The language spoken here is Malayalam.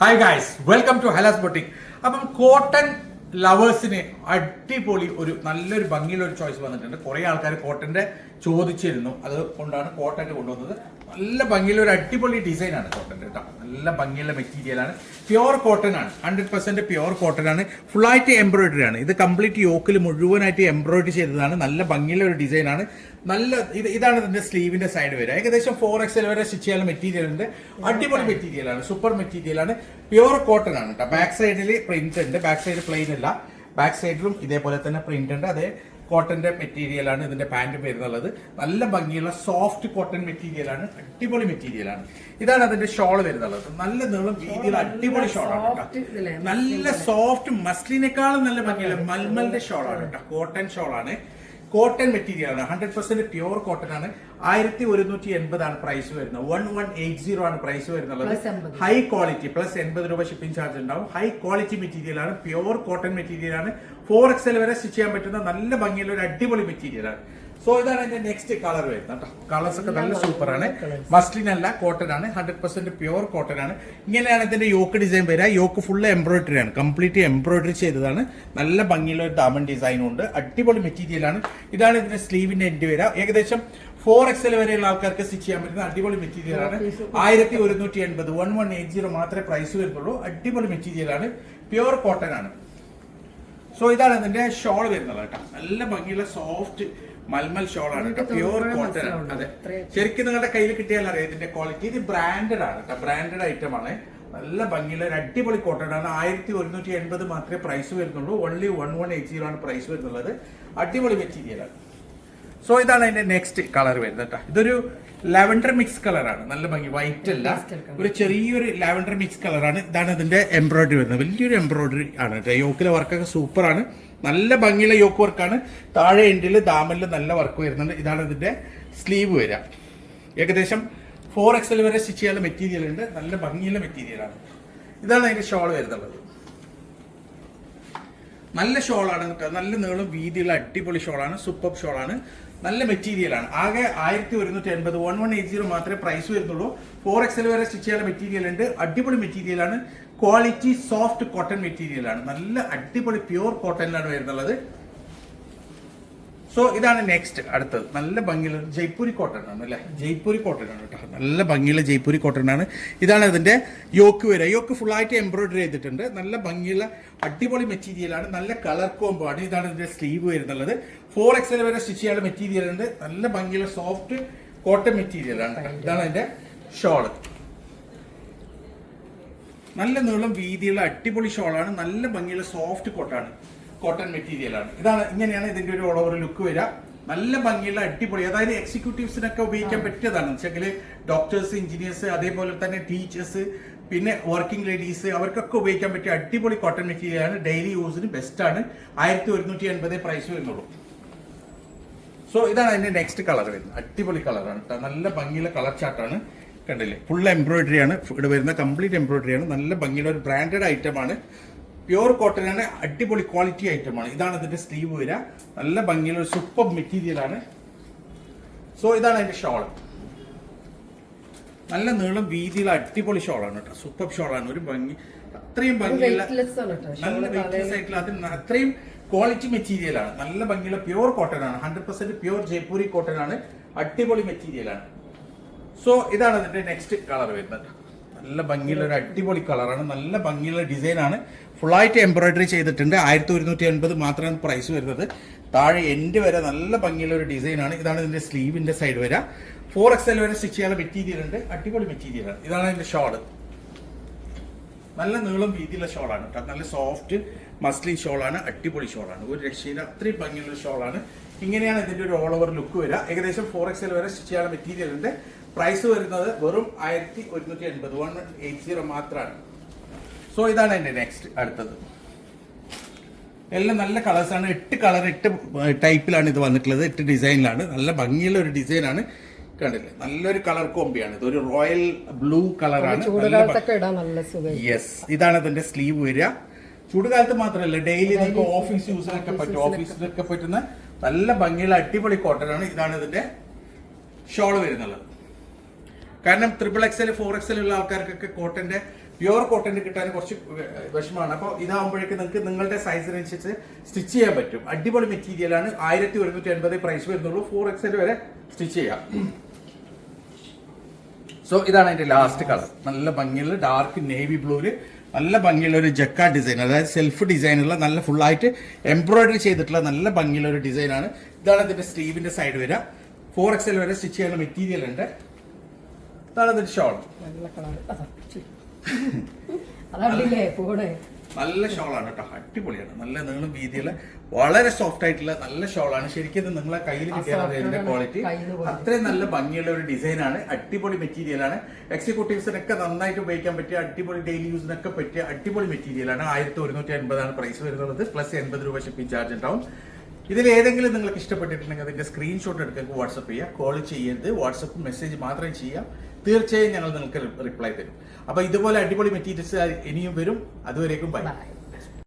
Hi guys welcome to Halas boutique അപ്പം കോട്ടൺ ലവേഴ്സിന് അടിപൊളി ഒരു നല്ലൊരു ഭംഗിയുള്ള ഒരു ചോയ്സ് വന്നിട്ടുണ്ട്. കുറേ ആൾക്കാർ കോട്ടന്റെ ചോദിച്ചിരുന്നു. അതുകൊണ്ടാണ് കോട്ടന്റെ കൊണ്ടുവന്നത്. നല്ല ഭംഗിയുള്ള ഒരു അടിപൊളി ഡിസൈൻ ആണ് കോട്ടന്റെ കേട്ടോ. നല്ല ഭംഗിയുള്ള മെറ്റീരിയൽ ആണ്. പ്യുവർ കോട്ടൺ ആണ്. ഹൺഡ്രഡ് പെർസെന്റ് പ്യുവർ കോട്ടൺ ആണ്. ഫുൾ ആയിട്ട് എംബ്രോയിഡറി ആണ്. ഇത് കംപ്ലീറ്റ് യോക്കിൽ മുഴുവനായിട്ട് എംബ്രോയിഡറി ചെയ്തതാണ്. നല്ല ഭംഗിയുള്ള ഒരു ഡിസൈൻ ആണ്. നല്ല ഇത് ഇതാണ് ഇതിന്റെ സ്ലീവിന്റെ സൈഡ് വരിക ഏകദേശം ഫോർ എക്സ് വരെ സ്റ്റിച്ച് ചെയ്യാനുള്ള മെറ്റീരിയൽ ഉണ്ട്. അടിപൊളി മെറ്റീരിയൽ ആണ്. സൂപ്പർ മെറ്റീരിയൽ ആണ്. പ്യുവർ കോട്ടൺ ആണ് കേട്ടോ. ബാക്ക് സൈഡിൽ പ്രിന്റ് ഉണ്ട്. ബാക്ക് സൈഡ് പ്ലെയിൻ അല്ല. ബാക്ക് സൈഡിലും ഇതേപോലെ തന്നെ പ്രിന്റ് ഉണ്ട്. അതേ കോട്ടന്റെ മെറ്റീരിയൽ ആണ് ഇതിന്റെ പാന്റ് വരുന്നുള്ളത്. നല്ല ഭംഗിയുള്ള സോഫ്റ്റ് കോട്ടൺ മെറ്റീരിയലാണ് അടിപൊളി മെറ്റീരിയൽ ആണ്. ഇതാണ് അതിന്റെ ഷോൾ വരുന്നുള്ളത്. നല്ല നീളം രീതിയിൽ അടിപൊളി ഷോൾ ആണ് കേട്ടോ. നല്ല സോഫ്റ്റ് മസ്ലിനേക്കാളും നല്ല ഭംഗിയുള്ള മൽമലിന്റെ ഷോൾ ആണ് കേട്ടോ. കോട്ടൺ ഷോൾ ആണ്. കോട്ടൺ മെറ്റീരിയൽ ആണ്. ഹൺഡ്രഡ് പെർസെന്റ് പ്യുവർ കോട്ടൺ ആണ്. ആയിരത്തി ഒരുന്നൂറ്റി എൺപതാണ് പ്രൈസ് വരുന്നത് വൺ വൺ എയ്റ്റ് സീറോ ആണ് പ്രൈസ് വരുന്നത് ഹൈ ക്വാളിറ്റി പ്ലസ് എൺപത് രൂപ ഷിപ്പിംഗ് ചാർജ് ഉണ്ടാവും. ഹൈ ക്വാളിറ്റി മെറ്റീരിയൽ ആണ് പ്യുവർ കോട്ടൺ മെറ്റീരിയൽ ആണ്. ഫോർ എക്സൽ വരെ സ്റ്റിച്ച് ചെയ്യാൻ പറ്റുന്ന നല്ല ഭംഗിയുള്ള ഒരു അടിപൊളി മെറ്റീരിയൽ ആണ്. സോ ഇതാണ് എന്റെ നെക്സ്റ്റ് കളർ വരുന്നത് കേട്ടോ. കളേഴ്സ് ഒക്കെ നല്ല സൂപ്പർ ആണ്. മസ്ലിൻ അല്ല കോട്ടൺ ആണ്. ഹൺഡ്രഡ് പെർസെന്റ് പ്യുവർ കോട്ടൺ ആണ്. ഇങ്ങനെയാണ് ഇതിന്റെ യോക്ക് ഡിസൈൻ വരിക. യോക്ക് ഫുൾ എംബ്രോയിഡറി ആണ്. കംപ്ലീറ്റ് എംബ്രോയിഡറി ചെയ്തതാണ്. നല്ല ഭംഗിയുള്ള ഒരു ഡാമൻ ഡിസൈൻ ഉണ്ട്. അടിപൊളി മെറ്റീരിയലാണ് ഇതാണ് ഇതിന്റെ സ്ലീവിന്റെ എൻഡ് വരിക. ഏകദേശം ഫോർ എക്സൽ വരെയുള്ള ആൾക്കാർക്ക് സ്റ്റിച്ച് ചെയ്യാൻ പറ്റുന്ന അടിപൊളി മെറ്റീരിയലാണ് ആയിരത്തി ഒരുന്നൂറ്റി എൺപത് വൺ വൺ എയ്റ്റ് സീറോ മാത്രമേ പ്രൈസ് വരുന്നുള്ളൂ. അടിപൊളി മെറ്റീരിയലാണ് പ്യുവർ കോട്ടൺ ആണ്. സോ ഇതാണ് ഇതിന്റെ ഷോൾ വരുന്നത് കേട്ടോ. നല്ല ഭംഗിയുള്ള സോഫ്റ്റ് മൽമൽ ഷോൾ ആണ് കേട്ടോ പ്യൂർ കോട്ടൺ ആണ്. അതെ. ശരിക്കും നിങ്ങളുടെ കയ്യിൽ കിട്ടിയാൽ അറിയാം ഇതിന്റെ ക്വാളിറ്റി ഇത് ബ്രാൻഡഡ് ആണ് കേട്ടോ. ബ്രാൻഡഡ് ഐറ്റം ആണ്. നല്ല ഭംഗിയുള്ള ഒരു അടിപൊളി കോട്ടൺ ആണ്. ആയിരത്തി ഒരുന്നൂറ്റി എൺപത് മാത്രമേ പ്രൈസ് വരുന്നുള്ളൂ. Only one one eight zero ആണ് പ്രൈസ് വരുന്നുള്ളത്. അടിപൊളി മെറ്റീരിയൽ ആണ്. സോ ഇതാണ് അതിന്റെ നെക്സ്റ്റ് കളർ വരുന്നത് കേട്ടോ. ഇതൊരു ലാവൻഡർ മിക്സ് കളറാണ് നല്ല ഭംഗി. വൈറ്റ് അല്ല. ഒരു ചെറിയൊരു ലാവൻഡർ മിക്സ് കളറാണ് ഇതാണ് ഇതിന്റെ എംബ്രോയിഡറി വരുന്നത്. വലിയൊരു എംബ്രോയിഡറി ആണ് കേട്ടോ. യോക്കിലെ വർക്കൊക്കെ സൂപ്പർ ആണ്. നല്ല ഭംഗിയുള്ള യോക്ക് വർക്കാണ്. താഴെ എൻഡിൽ ദാമലിൽ നല്ല വർക്ക് വരുന്നുണ്ട്. ഇതാണ് ഇതിന്റെ സ്ലീവ് വരിക ഏകദേശം ഫോർ എക്സൽ വരെ സ്റ്റിച്ച് ചെയ്യാനുള്ള മെറ്റീരിയൽ ഉണ്ട്. നല്ല ഭംഗിയുള്ള മെറ്റീരിയലാണ് ഇതാണ് അതിന്റെ ഷോൾ വരുന്നുള്ളത്. നല്ല ഷോളാണ് നല്ല നീളം വീതിയുള്ള അടിപൊളി ഷോളാണ് സൂപ്പർ ഷോളാണ് നല്ല മെറ്റീരിയലാണ് ആകെ ആയിരത്തി ഒരുന്നൂറ്റി എൺപത്. വൺ വൺ എയ്റ്റ് സീറോ മാത്രമേ പ്രൈസ് വരുന്നുള്ളൂ. ഫോർ എക്സൽ വരെ സ്റ്റിച്ച് ചെയ്യാൻ മെറ്റീരിയൽ ഉണ്ട്. അടിപൊളി മെറ്റീരിയലാണ് ക്വാളിറ്റി സോഫ്റ്റ് കോട്ടൺ മെറ്റീരിയലാണ് നല്ല അടിപൊളി പ്യുവർ കോട്ടണിലാണ് വരുന്നുള്ളത്. സോ ഇതാണ് നെക്സ്റ്റ് അടുത്തത്. നല്ല ഭംഗിയുള്ള ജയ്പൂരി കോട്ടൺ ആണ് അല്ലേ? ജയ്പൂരി കോട്ടൺ ആണ് കേട്ടോ. നല്ല ഭംഗിയുള്ള ജയ്പൂരി കോട്ടൺ ആണ്. ഇതാണ് അതിന്റെ യോക്ക് വരിക. യോക്ക് ഫുൾ ആയിട്ട് എംബ്രോയിഡറി ചെയ്തിട്ടുണ്ട്. നല്ല ഭംഗിയുള്ള അടിപൊളി മെറ്റീരിയലാണ് നല്ല കളർ കോംബോ ആണ് ഇതാണ് ഇതിന്റെ സ്ലീവ് വരുന്നുള്ളത്. ഫോർ എക്സൽ വരെ സ്റ്റിച്ച് ചെയ്യാനുള്ള മെറ്റീരിയൽ ഉണ്ട്. നല്ല ഭംഗിയുള്ള സോഫ്റ്റ് കോട്ടൺ മെറ്റീരിയൽ ആണ്. ഇതാണ് അതിന്റെ ഷോൾ നല്ല നീളം വീതിയുള്ള അടിപൊളി ഷോളാണ്. നല്ല ഭംഗിയുള്ള സോഫ്റ്റ് കോട്ടാണ് കോട്ടൺ മെറ്റീരിയൽ ആണ്. ഇതാണ് ഇങ്ങനെയാണ് ഇതിന്റെ ഒരു ഓൾ ഓവർ ലുക്ക് വരിക. നല്ല ഭംഗിയുള്ള അടിപൊളി. അതായത് എക്സിക്യൂട്ടീവ്സിനൊക്കെ ഉപയോഗിക്കാൻ പറ്റിയതാണ്. വെച്ചെങ്കിൽ ഡോക്ടേഴ്സ് എഞ്ചിനീയേഴ്സ് അതേപോലെ തന്നെ ടീച്ചേഴ്സ് പിന്നെ വർക്കിംഗ് ലേഡീസ് അവർക്കൊക്കെ ഉപയോഗിക്കാൻ പറ്റിയ അടിപൊളി കോട്ടൺ മെറ്റീരിയൽ ആണ്. ഡെയിലി യൂസിന് ബെസ്റ്റ് ആണ്. ആയിരത്തി ഒരുന്നൂറ്റി എൺപതേ പ്രൈസ് വരുന്നുള്ളൂ. സോ ഇതാണ് അതിന്റെ നെക്സ്റ്റ് കളർ വരുന്നത്. അടിപൊളി കളറാണ് നല്ല ഭംഗിയുള്ള കളർ ചാർട്ടാണ് കണ്ടില്ലേ? ഫുൾ എംബ്രോയിഡറി ആണ്. ഇവിടെ വരുന്ന കംപ്ലീറ്റ് എംബ്രോയിഡറി ആണ്. നല്ല ഭംഗിയുള്ള ഒരു ബ്രാൻഡഡ് ഐറ്റം ആണ്. പ്യുവർ കോട്ടൺ ആണ് അടിപൊളി ക്വാളിറ്റി ഐറ്റം ആണ്. ഇതാണ് ഇതിന്റെ സ്ലീവ് വരിക നല്ല ഭംഗിയുള്ള ഒരു സൂപ്പർ മെറ്റീരിയൽ ആണ്. സോ ഇതാണ് അതിന്റെ ഷോൾ നല്ല നീളം വീതിയുള്ള അടിപൊളി ഷോളാണ് കേട്ടോ. സൂപ്പർ ഷോളാണ് ഒരു ഭംഗി അത്രയും ഭംഗിയുള്ള നല്ല വെയിറ്റ്ലെസ് ആയിട്ടുള്ള അത് അത്രയും ക്വാളിറ്റി മെറ്റീരിയൽ ആണ്. നല്ല ഭംഗിയുള്ള പ്യുവർ കോട്ടൺ ആണ്. Hundred percent pure Jaipuri cotton ആണ്. അടിപൊളി മെറ്റീരിയൽ ആണ്. സോ ഇതാണ് അതിന്റെ നെക്സ്റ്റ് കളർ വരുന്നത്. നല്ല ഭംഗിയുള്ള ഒരു അടിപൊളി കളറാണ് നല്ല ഭംഗിയുള്ള ഡിസൈൻ ആണ്. ഫുള്ളായിട്ട് എംബ്രോയിഡറി ചെയ്തിട്ടുണ്ട്. ആയിരത്തി ഒരുന്നൂറ്റി എൺപത് മാത്രമാണ് പ്രൈസ് വരുന്നത്. താഴെ എൻഡ് വരെ നല്ല ഭംഗിയുള്ള ഒരു ഡിസൈൻ ആണ്. ഇതാണ് ഇതിന്റെ സ്ലീവിന്റെ സൈഡ് വരെ. ഫോർ എക്സ് വരെ സ്റ്റിച്ച് ചെയ്യാനുള്ള മെറ്റീരിയൽ ഉണ്ട് അടിപൊളി മെറ്റീരിയൽ ആണ് ഇതാണ് അതിന്റെ ഷോൾ നല്ല നീളം വീതിയുള്ള ഷോളാണ് കേട്ടോ. നല്ല സോഫ്റ്റ് മസ്ലിൻ ഷോളാണ് അടിപൊളി ഷോളാണ് ഒരു രക്ഷയില്ല. അത്രയും ഭംഗിയുള്ള ഷോളാണ് ഇങ്ങനെയാണ് ഇതിന്റെ ഒരു ഓൾ ഓവർ ലുക്ക് വരിക. ഏകദേശം ഫോർ എക്സ് എൽ വരെ സ്റ്റിച്ച് ചെയ്യാൻ മെറ്റീരിയൽ ഉണ്ട്. പ്രൈസ് വരുന്നത് വെറും ആയിരത്തി ഒരുന്നൂറ്റി എൺപത് വൺ എയ്റ്റ് സീറോ മാത്രമാണ് സോ ഇതാണ് എന്റെ നെക്സ്റ്റ് അടുത്തത്. എല്ലാം നല്ല കളേഴ്സാണ് എട്ട് കളർ എട്ട് ടൈപ്പിലാണ് ഇത് വന്നിട്ടുള്ളത്. എട്ട് ഡിസൈനിലാണ് നല്ല ഭംഗിയുള്ള ഒരു ഡിസൈനാണ് കണ്ടില്ലേ? നല്ലൊരു കളർ കോമ്പിയാണ് ഇത് ഒരു റോയൽ ബ്ലൂ കളറാണ് യെസ് ഇതാണ് അതിന്റെ സ്ലീവ് വരിക. ചൂടുകാലത്ത് മാത്രമല്ല ഡെയിലി നിങ്ങൾക്ക് ഓഫീസ് യൂസിനൊക്കെ പറ്റും. ഓഫീസിലൊക്കെ പറ്റുന്ന നല്ല ഭംഗിയുള്ള അടിപൊളി കോട്ടൺ ആണ് ഇതാണ് ഇതിന്റെ ഷോൾ വരുന്നത്. കാരണം ട്രിപ്പിൾ എക്സൽ ഫോർ എക്സൽ ഉള്ള ആൾക്കാർക്കൊക്കെ കോട്ടന്റെ പ്യുവർ കോട്ടൺ കിട്ടാൻ കുറച്ച് വിഷമമാണ്. അപ്പോൾ ഇതാകുമ്പോഴേക്ക് നിങ്ങൾക്ക് നിങ്ങളുടെ സൈസിനനുസരിച്ച് സ്റ്റിച്ച് ചെയ്യാൻ പറ്റും. അടിപൊളി മെറ്റീരിയലാണ് ആയിരത്തി ഒരുന്നൂറ്റി അൻപത് പ്രൈസ് വരുന്നുള്ളൂ. ഫോർ എക്സൽ വരെ സ്റ്റിച്ച് ചെയ്യാം. സോ ഇതാണ് അതിന്റെ ലാസ്റ്റ് കളർ നല്ല ഭംഗിയുള്ള ഡാർക്ക് നേവി ബ്ലൂവിൽ നല്ല ഭംഗിയുള്ള ഒരു ജക്ക ഡിസൈൻ അതായത് സെൽഫ് ഡിസൈനുള്ള നല്ല ഫുള്ളായിട്ട് എംബ്രോയിഡറി ചെയ്തിട്ടുള്ള നല്ല ഭംഗിയുള്ള ഒരു ഡിസൈനാണ് ഇതാണ് ഇതിന്റെ സ്ലീവിന്റെ സൈഡ് വരിക. ഫോർ എക്സൽ വരെ സ്റ്റിച്ച് ചെയ്യുന്ന മെറ്റീരിയൽ ഉണ്ട്. ഇതാണ് ഇതിന്റെ ഷോൾ നല്ല ഷോളാണ് കേട്ടോ. അടിപൊളിയാണ്. നല്ല നീളം വീതിയുള്ള വളരെ സോഫ്റ്റ് ആയിട്ടുള്ള നല്ല ഷോളാണ്. ശരിക്കും ഇത് നിങ്ങളെ കയ്യിൽ ഇതിന്റെ ആണ്. ക്വാളിറ്റി. അത്രയും നല്ല ഭംഗിയുള്ള ഒരു ഡിസൈനാണ് അടിപൊളി മെറ്റീരിയലാണ് എക്സിക്യൂട്ടീവ്സിനൊക്കെ നന്നായിട്ട് ഉപയോഗിക്കാൻ പറ്റിയ അടിപൊളി ഡെയിലി യൂസിനൊക്കെ പറ്റിയ അടിപൊളി മെറ്റീരിയലാണ് ആയിരത്തി ഒരുന്നൂറ്റി അൻപതാണ് പ്രൈസ് വരുന്നത്. പ്ലസ് എൺപത് രൂപ ഷിപ്പിംഗ് ചാർജ് ഉണ്ടാവും. ഇതിൽ ഏതെങ്കിലും നിങ്ങൾക്ക് ഇഷ്ടപ്പെട്ടിട്ടുണ്ടെങ്കിൽ അതിന്റെ സ്ക്രീൻഷോട്ട് എടുക്കുക വാട്സപ്പ് ചെയ്യുക കോൾ ചെയ്യരുത്. വാട്സപ്പ് മെസ്സേജ് മാത്രം ചെയ്യാം. തീർച്ചയായും ഞങ്ങൾ നിങ്ങൾക്ക് റിപ്ലൈ തരും. അപ്പൊ ഇതുപോലെ അടിപൊളി മെറ്റീരിയൽസ് ഇനിയും വരും. അതുവരേക്കും ബൈ.